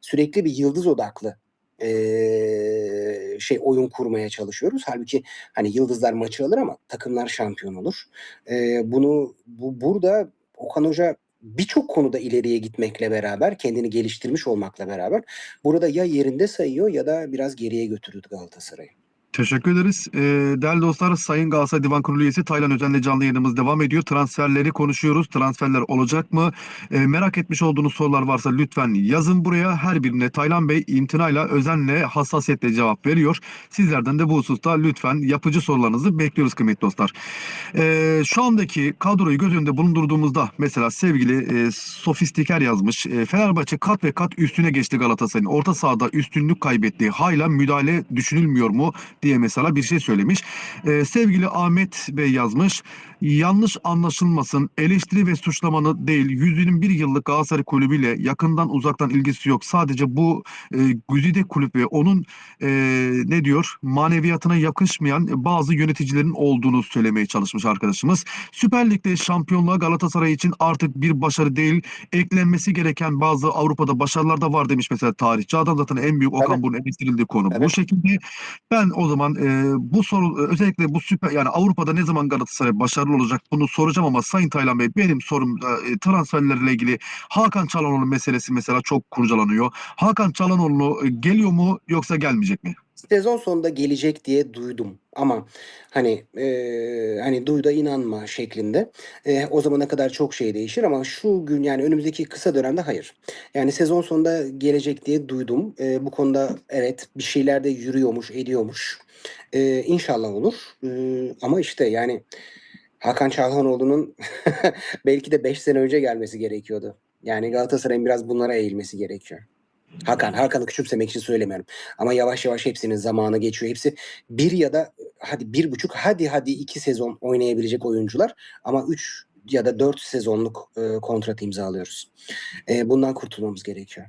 Sürekli bir yıldız odaklı eee, şey oyun kurmaya çalışıyoruz. Halbuki hani yıldızlar maçı alır ama takımlar şampiyon olur. Eee, bunu bu burada Okan Hoca birçok konuda ileriye gitmekle beraber, kendini geliştirmiş olmakla beraber burada ya yerinde sayıyor ya da biraz geriye götürürdü Galatasaray'ı. Teşekkür ederiz. Ee, değerli dostlar, Sayın Galatasaray Divan Kurulu üyesi Taylan Özen'le canlı yayınımız devam ediyor. Transferleri konuşuyoruz. Transferler olacak mı? Ee, merak etmiş olduğunuz sorular varsa lütfen yazın buraya. Her birine Taylan Bey imtinayla, özenle, hassasiyetle cevap veriyor. Sizlerden de bu hususta lütfen yapıcı sorularınızı bekliyoruz kıymetli dostlar. Ee, şu andaki kadroyu göz önünde bulundurduğumuzda mesela sevgili e, Sofistiker yazmış. E, Fenerbahçe kat ve kat üstüne geçti Galatasaray'ın. Orta sahada üstünlük kaybetti. Hala müdahale düşünülmüyor mu diye mesela bir şey söylemiş. Ee, sevgili Ahmet Bey yazmış. Yanlış anlaşılmasın. Eleştiri ve suçlamanı değil. 121 yıllık Galatasaray kulübüyle yakından uzaktan ilgisi yok. Sadece bu e, güzide kulüp ve onun e, ne diyor maneviyatına yakışmayan bazı yöneticilerin olduğunu söylemeye çalışmış arkadaşımız. Süper Lig'de şampiyonluğa Galatasaray için artık bir başarı değil eklenmesi gereken bazı Avrupa'da başarılar da var demiş mesela tarihçi adam zaten en büyük Okan Evet. Buruk'un eleştirildiği konu. Bu Evet. şekilde ben o zaman e, bu soru özellikle bu süper yani Avrupa'da ne zaman Galatasaray başarılı olacak bunu soracağım ama Sayın Taylan Bey benim sorum e, transferlerle ilgili Hakan Çalhanoğlu meselesi mesela çok kurcalanıyor. Hakan Çalhanoğlu e, geliyor mu yoksa gelmeyecek mi? Sezon sonunda gelecek diye duydum ama hani eee, hani duyda inanma şeklinde. Eee, o zamana kadar çok şey değişir ama şu gün yani önümüzdeki kısa dönemde hayır. Yani sezon sonunda gelecek diye duydum. Eee, bu konuda evet bir şeyler de yürüyormuş, ediyormuş. Eee inşallah olur. Eee, ama işte yani Hakan Çalhanoğlu'nun belki de 5 sene önce gelmesi gerekiyordu. Yani Galatasaray'ın biraz bunlara eğilmesi gerekiyor. Hakan, Hakan'ı küçümsemek için söylemiyorum. Ama yavaş yavaş hepsinin zamanı geçiyor. Hepsi bir ya da hadi bir buçuk, hadi hadi iki sezon oynayabilecek oyuncular. Ama üç ya da dört sezonluk e, kontrat imzalıyoruz. E, bundan kurtulmamız gerekiyor.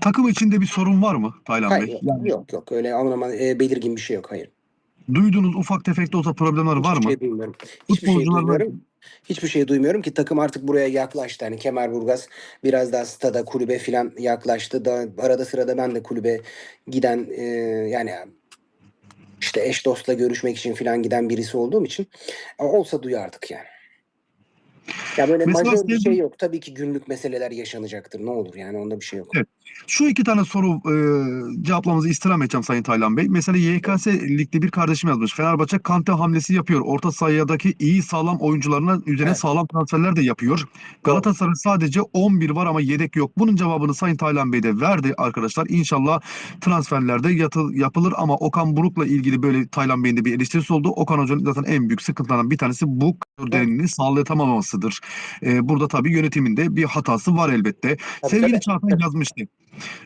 Takım içinde bir sorun var mı Taylan Hayır, Bey? yok, yok yok öyle aman aman e, belirgin bir şey yok. Hayır. Duyduğunuz ufak tefek de olsa problemler var Hiçbir mı? şey duymuyorum. Hiçbir şey duymuyorum. Hiçbir şey duymuyorum ki takım artık buraya yaklaştı. Hani Kemerburgaz biraz daha stada kulübe filan yaklaştı. Da arada sırada ben de kulübe giden e, yani işte eş dostla görüşmek için filan giden birisi olduğum için e, olsa duyardık yani. Ya böyle Mesela majör bir şey yok. Tabii ki günlük meseleler yaşanacaktır. Ne olur yani onda bir şey yok. Evet. Şu iki tane soru e, cevaplamanızı istirham edeceğim Sayın Taylan Bey. Mesela YKS Lig'de bir kardeşim yazmış. Fenerbahçe Kante hamlesi yapıyor. Orta sahadaki iyi sağlam oyuncularına üzerine Evet. sağlam transferler de yapıyor. Galatasaray sadece 11 var ama yedek yok. Bunun cevabını Sayın Taylan Bey de verdi arkadaşlar. İnşallah transferlerde yatı- yapılır ama Okan Buruk'la ilgili böyle Taylan Bey'in de bir eleştirisi oldu. Okan Hoca'nın zaten en büyük sıkıntılarından bir tanesi bu kadro derinliğini sağlayamamasıdır. E, burada tabii yönetiminde bir hatası var elbette. Tabii, Sevgili tabii. Çağatay yazmıştı.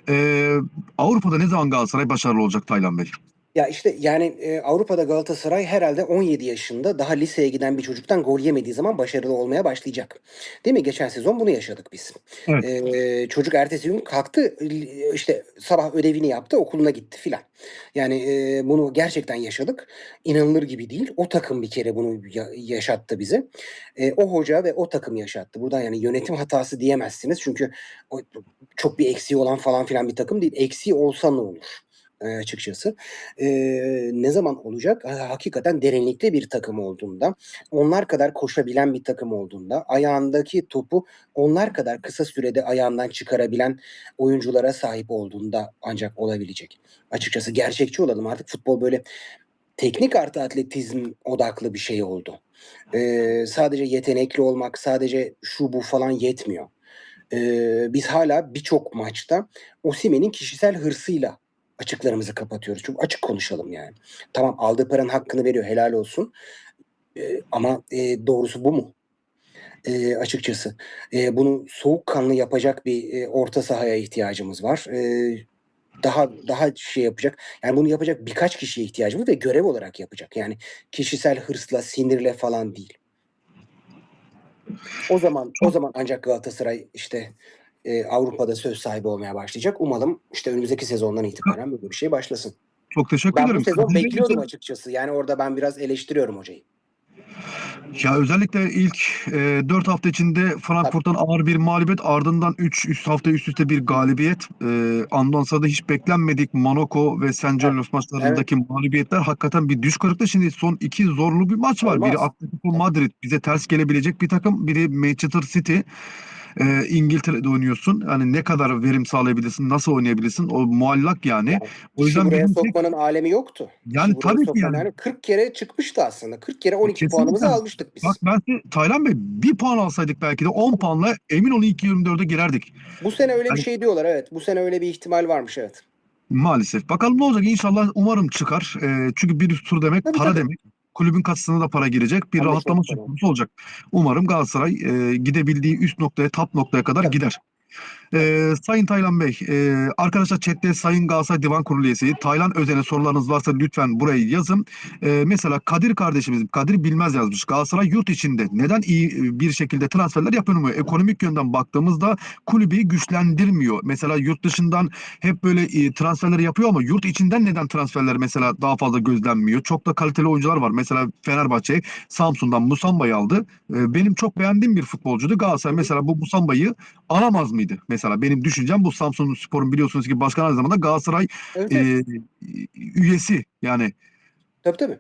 Ee, Avrupa'da ne zaman Galatasaray başarılı olacak Taylan Bey? Ya işte yani e, Avrupa'da Galatasaray herhalde 17 yaşında daha liseye giden bir çocuktan gol yemediği zaman başarılı olmaya başlayacak. Değil mi? Geçen sezon bunu yaşadık biz. Evet. E, çocuk ertesi gün kalktı işte sabah ödevini yaptı okuluna gitti filan. Yani e, bunu gerçekten yaşadık. İnanılır gibi değil. O takım bir kere bunu ya- yaşattı bize. E, o hoca ve o takım yaşattı. Buradan yani yönetim hatası diyemezsiniz. Çünkü o, çok bir eksiği olan falan filan bir takım değil. Eksiği olsa ne olur? E, açıkçası. E, ne zaman olacak? Ha, Hakikaten derinlikli bir takım olduğunda, onlar kadar koşabilen bir takım olduğunda, ayağındaki topu onlar kadar kısa sürede ayağından çıkarabilen oyunculara sahip olduğunda ancak olabilecek. Açıkçası gerçekçi olalım artık futbol böyle teknik artı atletizm odaklı bir şey oldu. E, sadece yetenekli olmak, sadece şu bu falan yetmiyor. E, biz hala birçok maçta Osimhen'in kişisel hırsıyla açıklarımızı kapatıyoruz. Çok açık konuşalım yani. Tamam aldığı paranın hakkını veriyor helal olsun. Ee, ama e, doğrusu bu mu? Ee, açıkçası. Ee, bunu soğukkanlı yapacak bir e, orta sahaya ihtiyacımız var. Ee, daha daha şey yapacak. Yani bunu yapacak birkaç kişiye ihtiyacımız ve görev olarak yapacak. Yani kişisel hırsla, sinirle falan değil. O zaman o zaman ancak Galatasaray işte e, Avrupa'da söz sahibi olmaya başlayacak. Umalım işte önümüzdeki sezondan itibaren böyle bir şey başlasın. Çok teşekkür Ben ederim. bu sezon Sizin bekliyordum için- açıkçası. Yani orada ben biraz eleştiriyorum hocayı. Ya özellikle ilk e, 4 hafta içinde Frankfurt'tan ağır bir mağlubiyet ardından 3 üst hafta üst üste bir galibiyet. E, ondan sonra da hiç beklenmedik Monaco ve St. George's maçlarındaki mağlubiyetler hakikaten bir düş kırıklığı. Şimdi son iki zorlu bir maç var. Olmaz. Biri Atletico Madrid bize ters gelebilecek bir takım. Biri Manchester City. E, İngiltere'de oynuyorsun. Yani ne kadar verim sağlayabilirsin, nasıl oynayabilirsin? O muallak yani. O yüzden buraya bizim tek- sokmanın alemi yoktu. Yani buraya tabii ki sokmanın yani. alemi- 40 kere çıkmıştı aslında. 40 kere 12 Kesinlikle. puanımızı almıştık biz. Bak ben size Taylan Bey bir puan alsaydık belki de 10 puanla emin olun ilk 24'e girerdik. Bu sene öyle bir Hani- şey diyorlar evet. Bu sene öyle bir ihtimal varmış evet. Maalesef. Bakalım ne olacak? İnşallah umarım çıkar. Ee, çünkü bir tur demek Tabii, para tabii. demek. Kulübün kasasına da para girecek. Bir rahatlama söz konusu olacak. Umarım Galatasaray e, gidebildiği üst noktaya, top noktaya kadar gider. Ee, Sayın Taylan Bey, e, arkadaşlar chatte Sayın Galatasaray Divan Kurulu üyesi Taylan Özen'e sorularınız varsa lütfen buraya yazın. Ee, mesela Kadir kardeşimiz, Kadir Bilmez yazmış. Galatasaray yurt içinde neden iyi e, bir şekilde transferler yapamıyor? Ekonomik yönden baktığımızda kulübü güçlendirmiyor. Mesela yurt dışından hep böyle e, transferleri yapıyor ama yurt içinden neden transferler mesela daha fazla gözlenmiyor? Çok da kaliteli oyuncular var. Mesela Fenerbahçe Samsun'dan Musamba'yı aldı. E, benim çok beğendiğim bir futbolcuydu. Galatasaray mesela bu Musamba'yı alamaz mıydı? Mesela benim düşüncem bu Samsun Spor'un biliyorsunuz ki başkan aynı zamanda Galatasaray Evet, e, üyesi yani. Tabii tabii.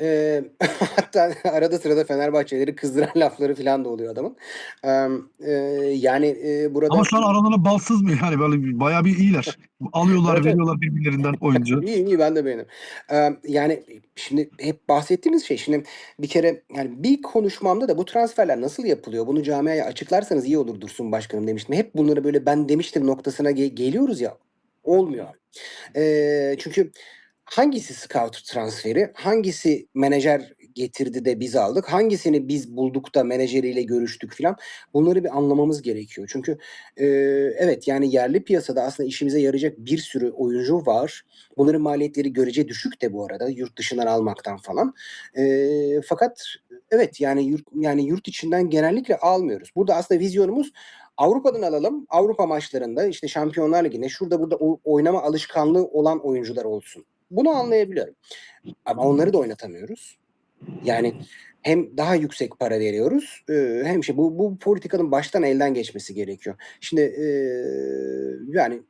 Ee, hatta arada sırada Fenerbahçeleri kızdıran lafları falan da oluyor adamın. Ee, e, yani e, burada Ama şu an aralarına bal sızmıyor yani böyle bayağı bir iyiler. Alıyorlar, Evet, veriyorlar birbirlerinden oyuncu. İyi iyi ben de beğendim. Ee, yani şimdi hep bahsettiğimiz şey şimdi bir kere yani bir konuşmamda da bu transferler nasıl yapılıyor bunu camiaya açıklarsanız iyi olur Dursun Başkanım demiştim. Hep bunları böyle ben demiştim noktasına ge- geliyoruz ya olmuyor. Ee, çünkü hangisi scout transferi hangisi menajer getirdi de biz aldık hangisini biz bulduk da menajeriyle görüştük filan bunları bir anlamamız gerekiyor. Çünkü e, evet yani yerli piyasada aslında işimize yarayacak bir sürü oyuncu var. Bunların maliyetleri görece düşük de bu arada yurt dışından almaktan falan. Eee, fakat evet yani yurt yani yurt içinden genellikle almıyoruz. Burada aslında vizyonumuz Avrupa'dan alalım. Avrupa maçlarında işte Şampiyonlar Ligi'nde şurada burada oynama alışkanlığı olan oyuncular olsun. Bunu anlayabiliyorum. Ama onları da oynatamıyoruz. Yani hem daha yüksek para veriyoruz eee, hem şey bu bu politikanın baştan elden geçmesi gerekiyor. Şimdi eee, yani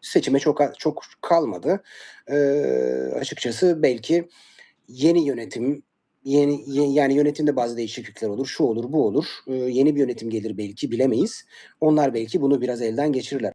seçime çok çok kalmadı. Eee, açıkçası belki yeni yönetim yeni ye- yani yönetimde bazı değişiklikler olur, şu olur, bu olur. Eee, yeni bir yönetim gelir belki bilemeyiz. Onlar belki bunu biraz elden geçirirler.